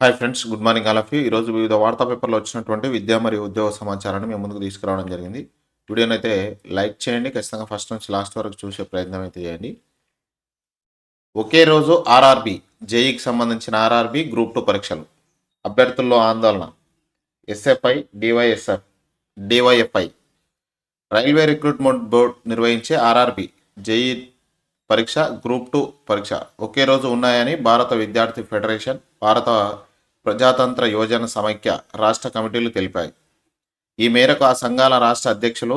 Hi friends good morning all of you. ఈరోజు వివిధ వార్తా పేపర్లో వచ్చినటువంటి విద్యా మరియు ఉద్యోగ సమాచారాన్ని మేము ముందుకు తీసుకురావడం జరిగింది. వీడియోని అయితే లైక్ చేయండి. ఖచ్చితంగా ఫస్ట్ నుంచి లాస్ట్ వరకు చూసే ప్రయత్నం అయితే చేయండి. ఒకే రోజు ఆర్ఆర్బి జేఈకి సంబంధించిన ఆర్ఆర్బి గ్రూప్ టూ పరీక్షలు. అభ్యర్థుల్లో ఆందోళన. SFI DYSF DYFI. Railway recruitment board నిర్వహించే ఆర్ఆర్బి జేఈ పరీక్ష గ్రూప్ టూ పరీక్ష ఒకే రోజు ఉన్నాయని భారత విద్యార్థి ఫెడరేషన్ భారత ప్రజాతంత్ర యోజన సమైక్య రాష్ట్ర కమిటీలు తెలిపాయి. ఈ మేరకు ఆ సంఘాల రాష్ట్ర అధ్యక్షులు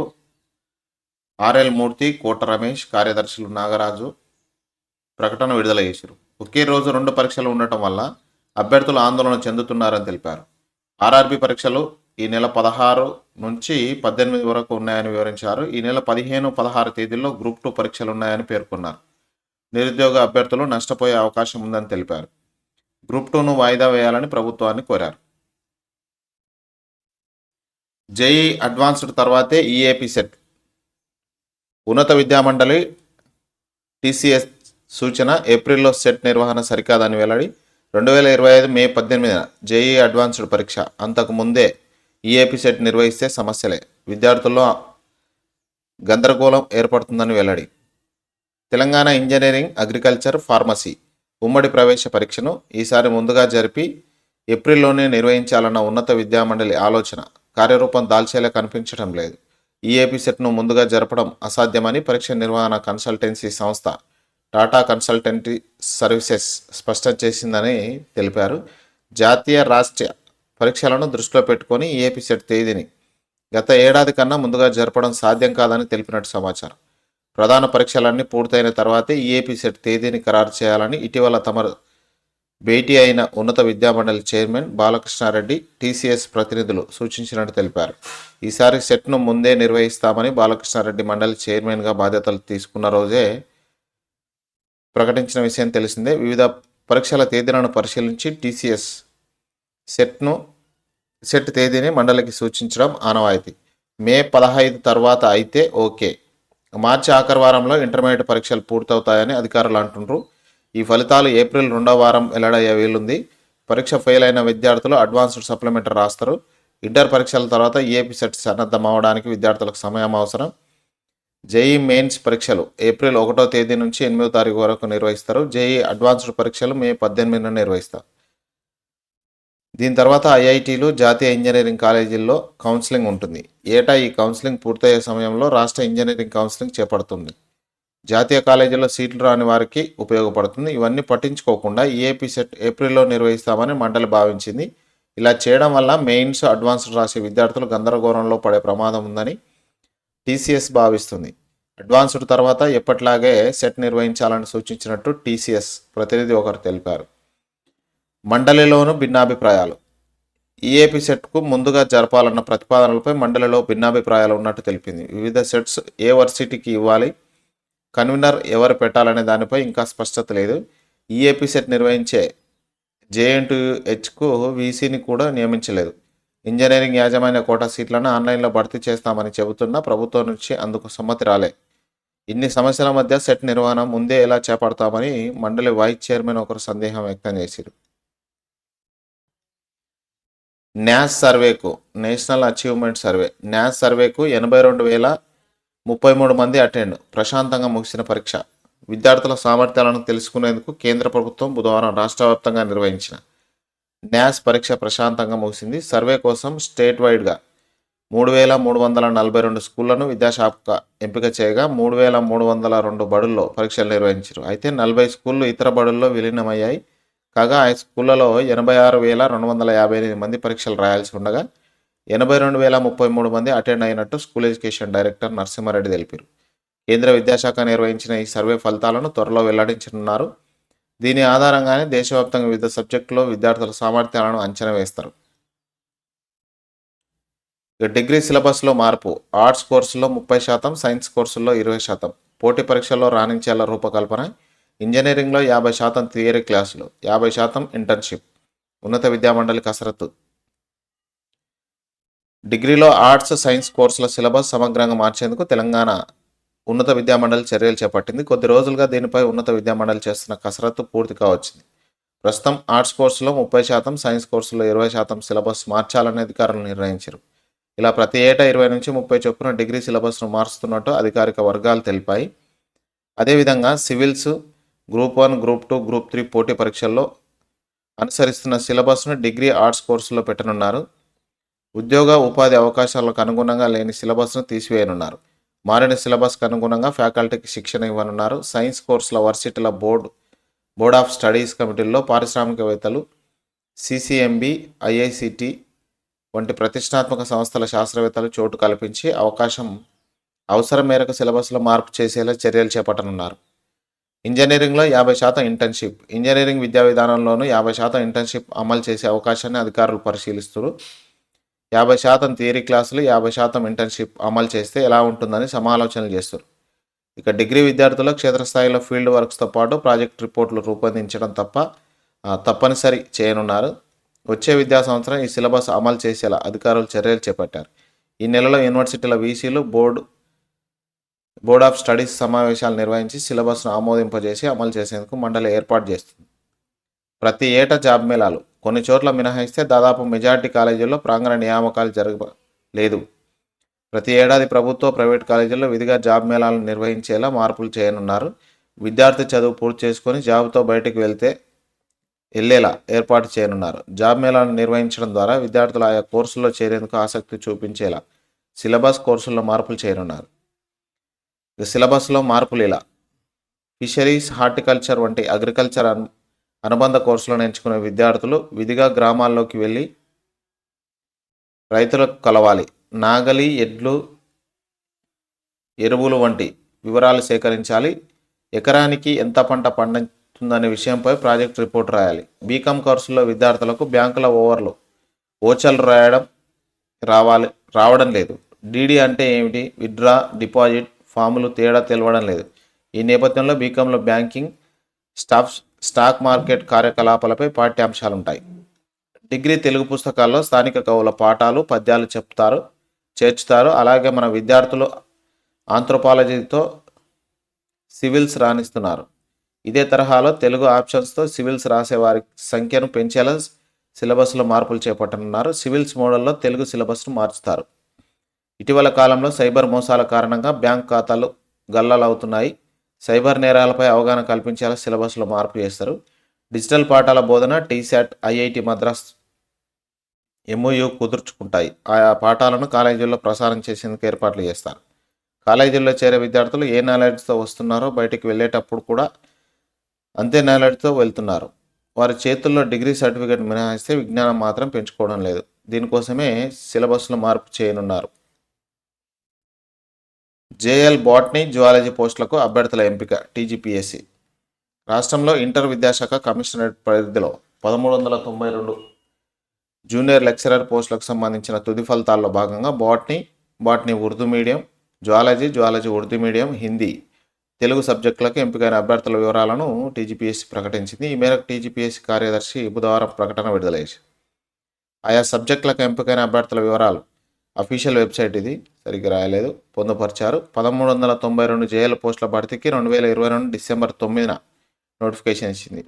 ఆర్ఎల్ మూర్తి కోట రమేష్ కార్యదర్శులు నాగరాజు ప్రకటన విడుదల చేశారు. ఒకే రోజు రెండు పరీక్షలు ఉండటం వల్ల అభ్యర్థులు ఆందోళన చెందుతున్నారని తెలిపారు. ఆర్ఆర్బి పరీక్షలు ఈ నెల పదహారు నుంచి పద్దెనిమిది వరకు ఉన్నాయని వివరించారు. ఈ నెల పదిహేను పదహారు తేదీల్లో గ్రూప్ టూ పరీక్షలు ఉన్నాయని పేర్కొన్నారు. నిరుద్యోగ అభ్యర్థులు నష్టపోయే అవకాశం ఉందని తెలిపారు. గ్రూప్ టూను వాయిదా వేయాలని ప్రభుత్వాన్ని కోరారు. జేఈ అడ్వాన్స్డ్ తర్వాతే ఈఏపీ సెట్. ఉన్నత విద్యామండలి టీసీఎస్ సూచన ఏప్రిల్లో సెట్ నిర్వహణ సరికాదని వెల్లడి. రెండు వేల ఇరవై ఐదు మే పద్దెనిమిదిన జేఈ అడ్వాన్స్డ్ పరీక్ష. అంతకు ముందే ఈఏపీ సెట్ నిర్వహిస్తే సమస్యలే. విద్యార్థుల్లో గందరగోళం ఏర్పడుతుందని వెల్లడి. తెలంగాణ ఇంజనీరింగ్ అగ్రికల్చర్ ఫార్మసీ ఉమ్మడి ప్రవేశ పరీక్షను ఈసారి ముందుగా జరిపి ఏప్రిల్లోనే నిర్వహించాలన్న ఉన్నత విద్యామండలి ఆలోచన కార్యరూపం దాల్చేలా కనిపించడం లేదు. ఈఏపీ సెట్ను ముందుగా జరపడం అసాధ్యమని పరీక్ష నిర్వహణ కన్సల్టెన్సీ సంస్థ టాటా కన్సల్టెంటీ సర్వీసెస్ స్పష్టం చేసిందని తెలిపారు. జాతీయ రాష్ట్రీయ పరీక్షలను దృష్టిలో పెట్టుకొని ఈఏపీ సెట్ తేదీని గత ఏడాది కన్నా ముందుగా జరపడం సాధ్యం కాదని తెలిపినట్టు సమాచారం. ప్రధాన పరీక్షలన్నీ పూర్తయిన తర్వాతే ఈఏపీ సెట్ తేదీని ఖరారు చేయాలని ఇటీవల తమ భేటీ అయిన ఉన్నత విద్యామండలి చైర్మన్ బాలకృష్ణారెడ్డి టీసీఎస్ ప్రతినిధులు సూచించినట్టు తెలిపారు. ఈసారి సెట్ను ముందే నిర్వహిస్తామని బాలకృష్ణారెడ్డి మండలి చైర్మన్గా బాధ్యతలు తీసుకున్న రోజే ప్రకటించిన విషయం తెలిసిందే. వివిధ పరీక్షల తేదీలను పరిశీలించి టీసీఎస్ సెట్ను సెట్ తేదీని మండలికి సూచించడం ఆనవాయితీ. మే పదహైదు తర్వాత అయితే ఓకే. మార్చి ఆఖరి వారంలో ఇంటర్మీడియట్ పరీక్షలు పూర్తవుతాయని అధికారులు అంటుండ్రు. ఈ ఫలితాలు ఏప్రిల్ రెండో వారం వెల్లడయ్యే వీలుంది. పరీక్ష ఫెయిల్ అయిన విద్యార్థులు అడ్వాన్స్డ్ సప్లిమెంటరీ రాస్తారు. ఇంటర్ పరీక్షల తర్వాత ఏపీ సెట్ సన్నద్ధం అవడానికి విద్యార్థులకు సమయం అవసరం. జేఈ మెయిన్స్ పరీక్షలు ఏప్రిల్ ఒకటో తేదీ నుంచి ఎనిమిదో తారీఖు వరకు నిర్వహిస్తారు. జేఈ అడ్వాన్స్డ్ పరీక్షలు మే పద్దెనిమిదిన నిర్వహిస్తారు. దీని తర్వాత ఐఐటీలు జాతీయ ఇంజనీరింగ్ కాలేజీల్లో కౌన్సిలింగ్ ఉంటుంది. ఏటా ఈ కౌన్సిలింగ్ పూర్తయ్యే సమయంలో రాష్ట్ర ఇంజనీరింగ్ కౌన్సిలింగ్ చేపడుతుంది. జాతీయ కాలేజీలో సీట్లు రాని వారికి ఉపయోగపడుతుంది. ఇవన్నీ పట్టించుకోకుండా ఈఏపీ సెట్ ఏప్రిల్లో నిర్వహిస్తామని మండలి భావించింది. ఇలా చేయడం వల్ల మెయిన్స్ అడ్వాన్స్డ్ రాసే విద్యార్థులు గందరగోళంలో పడే ప్రమాదం ఉందని టీసీఎస్ భావిస్తుంది. అడ్వాన్స్డ్ తర్వాత ఎప్పటిలాగే సెట్ నిర్వహించాలని సూచించినట్టు టీసీఎస్ ప్రతినిధి ఒకరు తెలిపారు. మండలిలోనూ భిన్నాభిప్రాయాలు. ఈఏపీ సెట్కు ముందుగా జరపాలన్న ప్రతిపాదనలపై మండలిలో భిన్నాభిప్రాయాలు ఉన్నట్టు తెలిపింది. వివిధ సెట్స్ ఏ వర్సిటీకి ఇవ్వాలి కన్వీనర్ ఎవరు పెట్టాలనే దానిపై ఇంకా స్పష్టత లేదు. ఈఏపీ సెట్ నిర్వహించే జేఎన్టీహెచ్కు వీసీని కూడా నియమించలేదు. ఇంజనీరింగ్ యాజమాన్య కోటా సీట్లను ఆన్లైన్లో భర్తీ చేస్తామని చెబుతున్నా ప్రభుత్వం నుంచి అందుకు సమ్మతి రాలే. ఇన్ని సమస్యల మధ్య సెట్ నిర్వహణ ముందే ఎలా చేపడతామని మండలి వైస్ చైర్మన్ ఒకరు సందేహం వ్యక్తం చేశారు. న్యాస్ సర్వేకు నేషనల్ అచీవ్మెంట్ సర్వే. న్యాస్ సర్వేకు ఎనభై రెండు వేల ముప్పై మూడు మంది అటెండ్. ప్రశాంతంగా ముగిసిన పరీక్ష. విద్యార్థుల సామర్థ్యాలను తెలుసుకునేందుకు కేంద్ర ప్రభుత్వం బుధవారం రాష్ట్ర వ్యాప్తంగా నిర్వహించిన న్యాస్ పరీక్ష ప్రశాంతంగా ముగిసింది. సర్వే కోసం స్టేట్ వైడ్గా మూడు వేల మూడు వందల నలభై రెండు స్కూళ్ళను విద్యాశాఖ ఎంపిక చేయగా మూడు వేల మూడు వందల రెండు బడుల్లో పరీక్షలు నిర్వహించారు. అయితే నలభై స్కూళ్ళు ఇతర బడుల్లో విలీనమయ్యాయి. కాగా ఆ స్కూళ్ళలో ఎనభై ఆరు వేల రెండు వందల యాభై ఎనిమిది మంది పరీక్షలు రాయాల్సి ఉండగా ఎనభై రెండు వేల ముప్పై మూడు మంది అటెండ్ అయినట్టు స్కూల్ ఎడ్యుకేషన్ డైరెక్టర్ నరసింహారెడ్డి తెలిపారు. కేంద్ర విద్యాశాఖ నిర్వహించిన ఈ సర్వే ఫలితాలను త్వరలో వెల్లడించనున్నారు. దీని ఆధారంగానే దేశవ్యాప్తంగా వివిధ సబ్జెక్టులో విద్యార్థుల సామర్థ్యాలను అంచనా వేస్తారు. డిగ్రీ సిలబస్లో మార్పు. ఆర్ట్స్ కోర్సుల్లో ముప్పై శాతం సైన్స్ కోర్సుల్లో ఇరవై శాతం. పోటీ పరీక్షల్లో రాణించేలా రూపకల్పన. ఇంజనీరింగ్లో యాభై శాతం థియరీ క్లాసులు యాభై శాతం ఇంటర్న్షిప్. ఉన్నత విద్యామండలి కసరత్తు. డిగ్రీలో ఆర్ట్స్ సైన్స్ కోర్సుల సిలబస్ సమగ్రంగా మార్చేందుకు తెలంగాణ ఉన్నత విద్యామండలి చర్యలు చేపట్టింది. కొద్ది రోజులుగా దీనిపై ఉన్నత విద్యామండలి చేస్తున్న కసరత్తు పూర్తి కావచ్చింది ప్రస్తుతం ఆర్ట్స్ కోర్సులో ముప్పై శాతం సైన్స్ కోర్సులో ఇరవై శాతం సిలబస్ మార్చాలని అధికారులు నిర్ణయించారు. ఇలా ప్రతి ఏటా ఇరవై నుంచి ముప్పై చొప్పున డిగ్రీ సిలబస్ను మారుస్తున్నట్టు అధికారిక వర్గాలు తెలిపాయి. అదేవిధంగా civils group one group two group three పోటీ పరీక్షల్లో అనుసరిస్తున్న సిలబస్ను డిగ్రీ ఆర్ట్స్ కోర్సులో పెట్టనున్నారు. ఉద్యోగ ఉపాధి అవకాశాలకు అనుగుణంగా లేని సిలబస్ను తీసివేయనున్నారు. మారిన సిలబస్కు అనుగుణంగా ఫ్యాకల్టీకి శిక్షణ ఇవ్వనున్నారు. సైన్స్ కోర్సుల వర్సిటీల బోర్డు బోర్డ్ ఆఫ్ స్టడీస్ కమిటీల్లో పారిశ్రామికవేత్తలు సిసిఎంబి ఐఐసిటి వంటి ప్రతిష్టాత్మక సంస్థల శాస్త్రవేత్తలు చోటు కల్పించి అవకాశం అవసరం మేరకు సిలబస్లో మార్పు చేసేలా చర్యలు చేపట్టనున్నారు. ఇంజనీరింగ్లో యాభై శాతం ఇంటర్న్షిప్. ఇంజనీరింగ్ విద్యా విధానంలోనూ యాభై శాతం ఇంటర్న్షిప్ అమలు చేసే అవకాశాన్ని అధికారులు పరిశీలిస్తారు. యాభై శాతం థియరీ క్లాసులు యాభై శాతం ఇంటర్న్షిప్ అమలు చేస్తే ఎలా ఉంటుందని సమాలోచనలు చేస్తారు. ఇక డిగ్రీ విద్యార్థులు క్షేత్రస్థాయిలో ఫీల్డ్ వర్క్స్తో పాటు ప్రాజెక్ట్ రిపోర్ట్లు రూపొందించడం తప్ప తప్పనిసరి చేయనున్నారు. వచ్చే విద్యా సంవత్సరం ఈ సిలబస్ అమలు చేసేలా అధికారులు చర్యలు చేపట్టారు. ఈ నెలలో యూనివర్సిటీల వీసీలు బోర్డు బోర్డ్ ఆఫ్ స్టడీస్ సమావేశాలు నిర్వహించి సిలబస్ను ఆమోదింపజేసి అమలు చేసేందుకు మండలి ఏర్పాటు చేస్తుంది. ప్రతి ఏటా జాబ్ మేళాలు కొన్ని చోట్ల మినహాయిస్తే దాదాపు మెజార్టీ కాలేజీల్లో ప్రాంగణ నియామకాలు జరగలేదు. ప్రతి ఏడాది ప్రభుత్వ ప్రైవేట్ కాలేజీల్లో విధిగా జాబ్ మేళాలను నిర్వహించేలా మార్పులు చేయనున్నారు. విద్యార్థి చదువు పూర్తి చేసుకొని జాబ్తో బయటకు వెళ్తే వెళ్ళేలా ఏర్పాటు చేయనున్నారు. జాబ్ మేళాలను నిర్వహించడం ద్వారా విద్యార్థులు ఆయా కోర్సుల్లో చేరేందుకు ఆసక్తి చూపించేలా సిలబస్ కోర్సుల్లో మార్పులు చేయనున్నారు. ఇక సిలబస్లో మార్పులు ఇలా ఫిషరీస్ హార్టికల్చర్ వంటి అగ్రికల్చర్ అను అనుబంధ కోర్సులను ఎంచుకునే విద్యార్థులు విధిగా గ్రామాల్లోకి వెళ్ళి రైతులకు కలవాలి. నాగలి ఎడ్లు ఎరువులు వంటి వివరాలు సేకరించాలి. ఎకరానికి ఎంత పంట పండుతుందనే విషయంపై ప్రాజెక్ట్ రిపోర్ట్ రాయాలి. బీకామ్ కోర్సుల్లో విద్యార్థులకు బ్యాంకుల ఓవర్లు ఓచర్లు రాయడం రావాలి రావడం లేదు. డీడీ అంటే ఏమిటి? విత్డ్రా డిపాజిట్ ఫాములు తేడా తెలవడం లేదు. ఈ నేపథ్యంలో బీకాంలో బ్యాంకింగ్ స్టాఫ్ స్టాక్ మార్కెట్ కార్యకలాపాలపై పాఠ్యాంశాలు ఉంటాయి డిగ్రీ తెలుగు పుస్తకాల్లో స్థానిక కవుల పాఠాలు పద్యాలు చెప్తారు చేర్చుతారు. అలాగే మన విద్యార్థులు ఆంథ్రోపాలజీతో సివిల్స్ రాణిస్తున్నారు. ఇదే తరహాలో తెలుగు ఆప్షన్స్తో సివిల్స్ రాసే వారి సంఖ్యను పెంచేలా సిలబస్లో మార్పులు చేపట్టనున్నారు. సివిల్స్ మోడల్లో తెలుగు సిలబస్ను మార్చుతారు. ఇటీవల కాలంలో సైబర్ మోసాల కారణంగా బ్యాంక్ ఖాతాలు గల్లలవుతున్నాయి. సైబర్ నేరాలపై అవగాహన కల్పించేలా సిలబస్లో మార్పు చేస్తారు. డిజిటల్ పాఠాల బోధన T SAT IIT Madras MOU కుదుర్చుకుంటాయి. ఆయా పాఠాలను కాలేజీల్లో ప్రసారం చేసేందుకు ఏర్పాట్లు చేస్తారు. కాలేజీల్లో చేరే విద్యార్థులు ఏ నాలెడ్జ్తో వస్తున్నారో బయటికి వెళ్ళేటప్పుడు కూడా అంతే నాలెడ్జ్తో వెళ్తున్నారు. వారి చేతుల్లో డిగ్రీ సర్టిఫికేట్ మినహాయిస్తే విజ్ఞానం మాత్రం పెంచుకోవడం లేదు. దీనికోసమే సిలబస్లో మార్పు చేయనున్నారు. జేఎల్ బాట్నీ జువాలజీ పోస్టులకు అభ్యర్థుల ఎంపిక టీజీపీఎస్సి. రాష్ట్రంలో ఇంటర్ విద్యాశాఖ కమిషనరేట్ పరిధిలో పదమూడు వందల తొంభై రెండు జూనియర్ లెక్చరర్ పోస్టులకు సంబంధించిన తుది ఫలితాల్లో భాగంగా botany botany Urdu medium zoology zoology Urdu medium Hindi Telugu సబ్జెక్టులకు ఎంపికైన అభ్యర్థుల వివరాలను టీజీపీఎస్సీ ప్రకటించింది. ఈ మేరకు టీజీపీఎస్సీ కార్యదర్శి బుధవారం ప్రకటన విడుదల ఆయా సబ్జెక్టులకు ఎంపికైన అభ్యర్థుల వివరాలు అఫీషియల్ వెబ్సైట్ ఇది. సరిగ్గా రాయలేదు. పొందుపరిచారు. పదమూడు వందల తొంభై రెండు జేఎల్ పోస్టుల భర్తీకి రెండు వేల ఇరవై రెండు డిసెంబర్ తొమ్మిదిన నోటిఫికేషన్ ఇచ్చింది.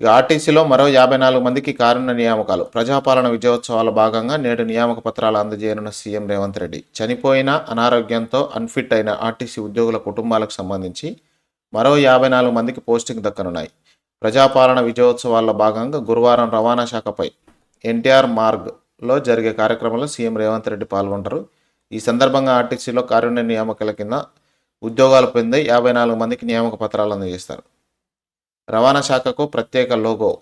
ఇక ఆర్టీసీలో మరో యాభై నాలుగు మందికి కారుణ్య నియామకాలు. ప్రజాపాలన విజయోత్సవాల భాగంగా నేడు నియామక పత్రాలు అందజేయనున్న సీఎం రేవంత్ రెడ్డి. చనిపోయిన అనారోగ్యంతో అన్ఫిట్ అయిన ఆర్టీసీ ఉద్యోగుల కుటుంబాలకు సంబంధించి మరో యాభై నాలుగు మందికి పోస్టింగ్ దక్కనున్నాయి. ప్రజాపాలన విజయోత్సవాల్లో భాగంగా గురువారం రవాణా శాఖపై ఎన్టీఆర్ మార్గ్ లో జరిగే కార్యక్రమంలో సీఎం రేవంత్ రెడ్డి పాల్గొంటారు. ఈ సందర్భంగా ఆర్టీసీలో కారుణ్య నియామకాల కింద ఉద్యోగాలు పొందే యాభై నాలుగు మందికి నియామక పత్రాలు అందజేస్తారు. రవాణా శాఖకు ప్రత్యేక లోగో.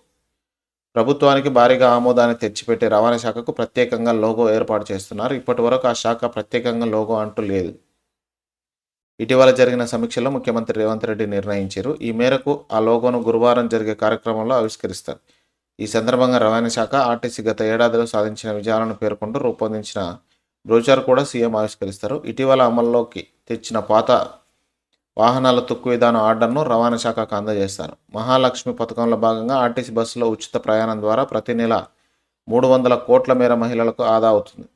ప్రభుత్వానికి భారీగా ఆమోదాన్ని తెచ్చిపెట్టే రవాణా శాఖకు ప్రత్యేకంగా లోగో ఏర్పాటు చేస్తున్నారు. ఇప్పటి వరకు ఆ శాఖ ప్రత్యేకంగా లోగో అంటూ లేదు. ఇటీవల జరిగిన సమీక్షలో ముఖ్యమంత్రి రేవంత్ రెడ్డి నిర్ణయించారు. ఈ మేరకు ఆ లోగోను గురువారం జరిగే కార్యక్రమంలో ఆవిష్కరిస్తారు. ఈ సందర్భంగా రవాణా శాఖ ఆర్టీసీ గత ఏడాదిలో సాధించిన విజయాలను పేర్కొంటూ రూపొందించిన బ్రోచర్ కూడా సీఎం ఆవిష్కరిస్తారు. ఇటీవల అమల్లోకి తెచ్చిన పాత వాహనాల తుక్కు విధానం ఆర్డర్ను రవాణా శాఖకు అందజేస్తారు. మహాలక్ష్మి పథకంలో భాగంగా ఆర్టీసీ బస్సులో ఉచిత ప్రయాణం ద్వారా ప్రతి నెల మూడు వందల కోట్ల మేర మహిళలకు ఆదా అవుతుంది.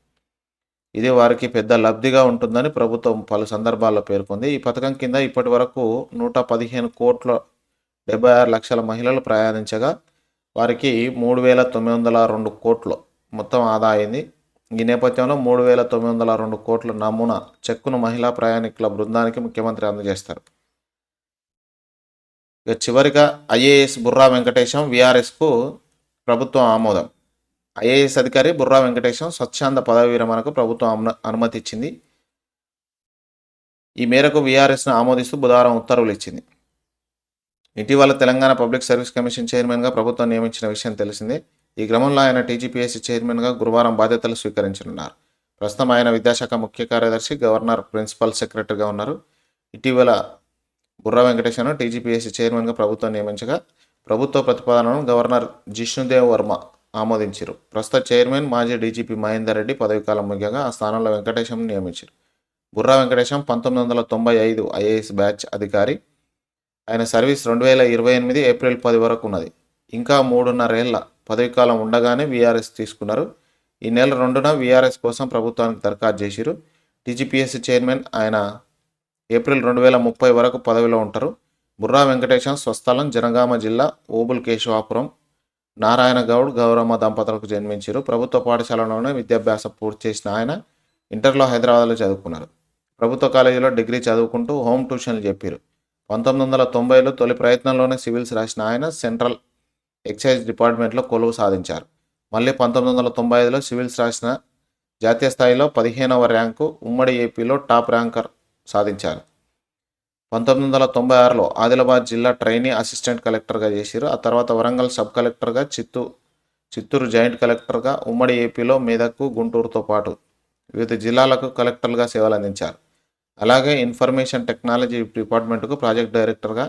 ఇది వారికి పెద్ద లబ్ధిగా ఉంటుందని ప్రభుత్వం పలు సందర్భాల్లో పేర్కొంది. ఈ పథకం కింద ఇప్పటి వరకు నూట పదిహేను కోట్ల డెబ్బై ఆరు లక్షల మహిళలు ప్రయాణించగా వారికి మూడు వేల తొమ్మిది వందల రెండు కోట్లు మొత్తం ఆదా అయింది. ఈ నేపథ్యంలో మూడు వేల తొమ్మిది వందల రెండు కోట్ల నమూనా చెక్కును మహిళా ప్రయాణికుల బృందానికి ముఖ్యమంత్రి అందజేస్తారు. ఇక చివరిగా ఐఏఎస్ బుర్రా వెంకటేశం విఆర్ఎస్కు ప్రభుత్వం ఆమోదం. ఐఏఎస్ అధికారి బుర్రా వెంకటేశం స్వచ్ఛంద పదవి విరమణకు ప్రభుత్వం అను- అనుమతి ఇచ్చింది ఈ మేరకు వీఆర్ఎస్ను ఆమోదిస్తూ బుధవారం ఉత్తర్వులు ఇచ్చింది. ఇటీవల తెలంగాణ పబ్లిక్ సర్వీస్ కమిషన్ చైర్మన్గా ప్రభుత్వం నియమించిన విషయం తెలిసిందే. ఈ క్రమంలో ఆయన టీజీపీఎస్సీ చైర్మన్గా గురువారం బాధ్యతలు స్వీకరించనున్నారు. ప్రస్తుతం ఆయన విద్యాశాఖ ముఖ్య కార్యదర్శి గవర్నర్ ప్రిన్సిపల్ సెక్రటరీగా ఉన్నారు. ఇటీవల బుర్రా వెంకటేశ్వరను టీజీపీఎస్సీ చైర్మన్గా ప్రభుత్వం నియమించగా ప్రభుత్వ ప్రతిపాదనను గవర్నర్ జిష్ణుదేవ్ వర్మ ఆమోదించారు. ప్రస్తుత చైర్మన్ మాజీ డీజీపీ మహేందర్ రెడ్డి పదవీకాలం ముఖ్యంగా ఆ స్థానంలో వెంకటేశం నియమించారు. బుర్రా వెంకటేశం పంతొమ్మిది వందల తొంభై ఐదు ఐఏఎస్ బ్యాచ్ అధికారి ఆయన సర్వీస్ రెండు వేల ఇరవై ఎనిమిది ఏప్రిల్ పది వరకు ఉన్నది. ఇంకా మూడున్నరేళ్ళ పదవీకాలం ఉండగానే వీఆర్ఎస్ తీసుకున్నారు. ఈ నెల రెండున వీఆర్ఎస్ కోసం ప్రభుత్వానికి దరఖాస్తు చేసిరు. టీజీపీఎస్సీ చైర్మన్ ఆయన ఏప్రిల్ రెండు వేల ముప్పై వరకు పదవిలో ఉంటారు. బుర్రా వెంకటేశం స్వస్థలం జనగామ జిల్లా ఓబుల్ కేశవాపురం నారాయణ గౌడ్ గౌరమ్మ దంపతులకు జన్మించారు. ప్రభుత్వ పాఠశాలలోనే విద్యాభ్యాసం పూర్తి చేసిన ఆయన ఇంటర్లో హైదరాబాద్లో చదువుకున్నారు. ప్రభుత్వ కాలేజీలో డిగ్రీ చదువుకుంటూ హోమ్ ట్యూషన్లు చెప్పారు. పంతొమ్మిది వందల తొంభైలో తొలి ప్రయత్నంలోనే సివిల్స్ రాసిన ఆయన సెంట్రల్ ఎక్సైజ్ డిపార్ట్మెంట్లో కొలువు సాధించారు. మళ్ళీ పంతొమ్మిది వందల తొంభై ఐదులో సివిల్స్ రాసిన జాతీయ స్థాయిలో పదిహేనవ ర్యాంకు ఉమ్మడి ఏపీలో టాప్ ర్యాంకర్ సాధించారు. పంతొమ్మిది వందల తొంభై ఆరులో ఆదిలాబాద్ జిల్లా ట్రైనీ అసిస్టెంట్ కలెక్టర్గా చేశారు. ఆ తర్వాత వరంగల్ సబ్ కలెక్టర్గా చిత్తూరు చిత్తూరు జాయింట్ కలెక్టర్గా ఉమ్మడి ఏపీలో మెదక్ గుంటూరుతో పాటు వివిధ జిల్లాలకు కలెక్టర్లుగా సేవలు అందించారు అలాగే ఇన్ఫర్మేషన్ టెక్నాలజీ డిపార్ట్మెంట్కు ప్రాజెక్ట్ డైరెక్టర్గా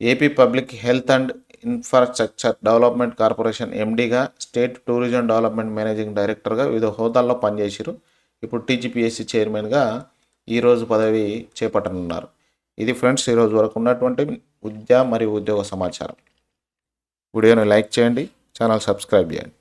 AP public health and infrastructure development corporation ఎండీగా state tourism development managing డైరెక్టర్గా వివిధ హోదాల్లో పనిచేసారు. ఇప్పుడు టీజీపీఎస్సీ చైర్మన్గా ఈరోజు పదవి చేపట్టనున్నారు. ఇది ఫ్రెండ్స్ ఈరోజు వరకు ఉన్నటువంటి విద్య మరియు ఉద్యోగ సమాచారం. వీడియోని లైక్ చేయండి ఛానల్ సబ్స్క్రైబ్ చేయండి.